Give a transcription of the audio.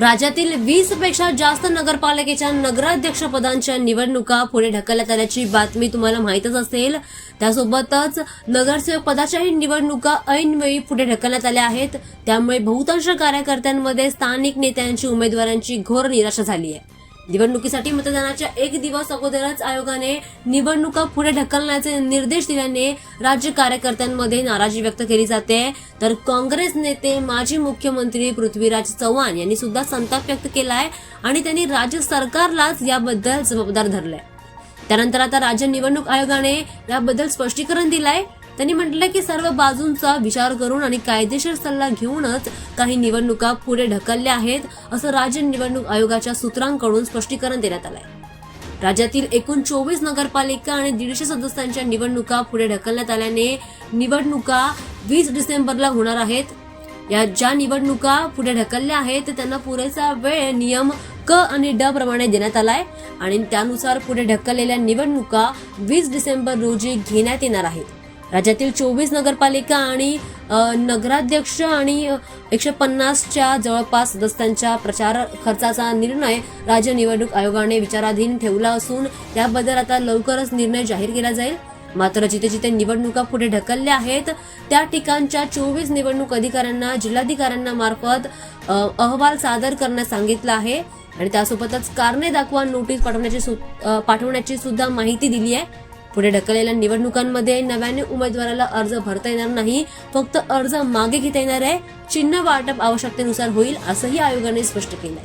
राज्यातील वीसपेक्षा जास्त नगरपालिकेच्या नगराध्यक्ष पदांच्या निवडणुका पुढे ढकलण्यात आल्याची बातमी तुम्हाला माहीतच असेल. त्यासोबतच नगरसेवक पदाच्याही निवडणुका ऐनवेळी पुढे ढकलण्यात आल्या आहेत. त्यामुळे बहुतांश कार्यकर्त्यांमध्ये स्थानिक नेत्यांची उमेदवारांची घोर निराशा झाली आहे. निवडणुकीसाठी मतदानाच्या एक दिवस अगोदरच आयोगाने निवडणुका पुढे ढकलण्याचे निर्देश दिल्याने राज्य कार्यकर्त्यांमध्ये नाराजी व्यक्त केली जाते. तर काँग्रेस नेते माजी मुख्यमंत्री पृथ्वीराज चव्हाण यांनी सुद्धा संताप व्यक्त केलाय आणि त्यांनी राज्य सरकारलाच याबद्दल जबाबदार धरलंय. त्यानंतर आता राज्य निवडणूक आयोगाने याबद्दल स्पष्टीकरण दिलंय. त्यांनी म्हटलंय की सर्व बाजूंचा विचार करून आणि कायदेशीर सल्ला घेऊनच काही निवडणुका पुढे ढकलल्या आहेत असं राज्य निवडणूक आयोगाच्या सूत्रांकडून स्पष्टीकरण देण्यात आलंय. राज्यातील एकूण चोवीस नगरपालिका आणि दीडशे सदस्यांच्या निवडणुका पुढे ढकलण्यात आल्याने निवडणुका वीस डिसेंबरला होणार आहेत. या ज्या निवडणुका पुढे ढकलल्या आहेत त्यांना पुरेसा वेळ नियम क आणि ड प्रमाणे देण्यात आलाय आणि त्यानुसार पुढे ढकललेल्या निवडणुका वीस डिसेंबर रोजी घेण्यात येणार आहेत. राज्यातील चोवीस नगरपालिका आणि नगराध्यक्ष आणि एकशे पन्नासच्या जवळपास सदस्यांच्या प्रचार खर्चाचा निर्णय राज्य निवडणूक आयोगाने विचाराधीन ठेवला असून त्याबद्दल आता लवकरच निर्णय जाहीर केला जाईल. मात्र जिथे जिथे निवडणुका पुढे ढकलल्या आहेत त्या ठिकाणच्या चोवीस निवडणूक अधिकाऱ्यांना जिल्हाधिकाऱ्यांना मार्फत अहवाल सादर करण्यास सांगितलं आहे. आणि त्यासोबतच कारणे दाखवा नोटीस पाठवण्याची सु- पाठवण्याची सुद्धा माहिती दिली आहे. पुढे ढकललेल्या निवडणुकांमध्ये नव्याने उमेदवाराला अर्ज भरता येणार नाही फक्त अर्ज मागे घेता येणार आहे. चिन्ह वाटप आवश्यकतेनुसार होईल असंही आयोगाने स्पष्ट केलं आहे